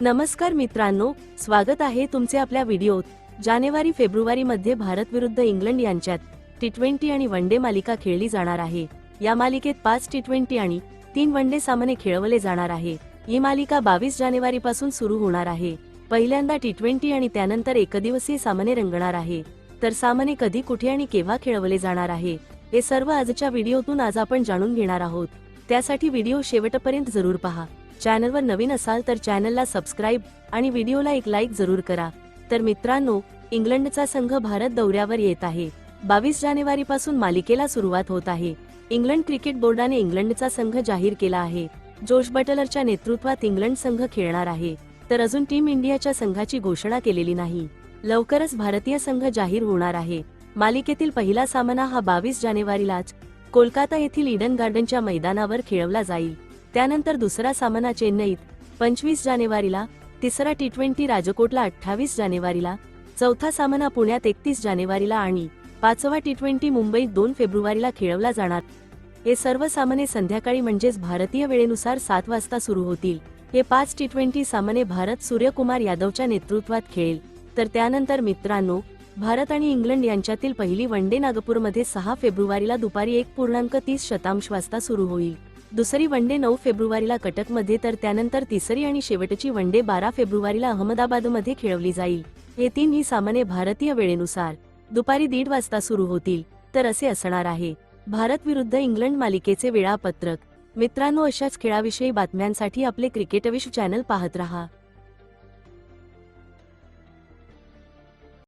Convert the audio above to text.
नमस्कार मित्रांनो स्वागत आहे तुमचे आपल्या व्हिडिओत. जानेवारी फेब्रुवारी मध्ये भारत विरुद्ध इंग्लंड यांच्यात टी ट्वेंटी आणि वन डे मालिका खेळली जाणार आहे. या मालिकेत पाच टी ट्वेंटी आणि तीन वन डे सामने खेळवले जाणार आहे. ही मालिका बावीस जानेवारी पासून सुरू होणार आहे. पहिल्यांदा टी ट्वेंटी आणि त्यानंतर एकदिवसीय सामने रंगणार आहे. तर सामने कधी कुठे आणि केव्हा खेळवले जाणार आहे हे सर्व आजच्या व्हिडिओतून आज आपण जाणून घेणार आहोत. त्यासाठी व्हिडिओ शेवटपर्यंत जरूर पहा. चॅनलवर नवीन असाल तर चॅनलला सबस्क्राईब आणि व्हिडिओला एक लाईक जरूर करा. तर मित्रांनो इंग्लंडचा संघ भारत दौऱ्यावर येत आहे. बावीस जानेवारी पासून मालिकेला सुरुवात होत आहे. इंग्लंड क्रिकेट बोर्डाने इंग्लंडचा संघ जाहीर केला आहे. जोश बटलरच्या नेतृत्वात इंग्लंड संघ खेळणार आहे. तर अजून टीम इंडियाच्या संघाची घोषणा केलेली नाही. लवकरच भारतीय संघ जाहीर होणार आहे. मालिकेतील पहिला सामना हा बावीस जानेवारीलाच कोलकाता येथील इडन गार्डनच्या मैदानावर खेळवला जाईल. त्यानंतर दुसरा सामना चेन्नईत पंचवीस जानेवारीला तिसरा टी ट्वेंटी राजकोटला अठ्ठावीस जानेवारीला चौथा सामना पुण्यात एकतीस जानेवारीला आणि पाचवा टी ट्वेंटी मुंबईत दोन फेब्रुवारीला खेळवला जाणार. हे सर्व सामने संध्याकाळी म्हणजेच भारतीय वेळेनुसार सात वाजता सुरू होतील. हे पाच टी ट्वेंटी सामने भारत सूर्यकुमार यादवच्या नेतृत्वात खेळेल. तर त्यानंतर मित्रांनो भारत आणि इंग्लंड यांच्यातील पहिली वनडे नागपूरमध्ये सहा फेब्रुवारीला दुपारी एक पूर्णांक तीस शतांश वाजता सुरू होईल. दुसरी वनडे नऊ फेब्रुवारीला कटकमध्ये तर त्यानंतर तिसरी आणि शेवटची वनडे बारा फेब्रुवारीला अहमदाबादमध्ये खेळवली जाईल. हे तीनही सामने भारतीय वेळेनुसार. दुपारी दीड वाजता सुरू होतील तर असे असणार आहे. भारत विरुद्ध इंग्लंड मालिकेचे वेळापत्रक. मित्रांनो अशाच खेळाविषयी बातम्यांसाठी आपले क्रिकेटविश चॅनल पाहत रहा.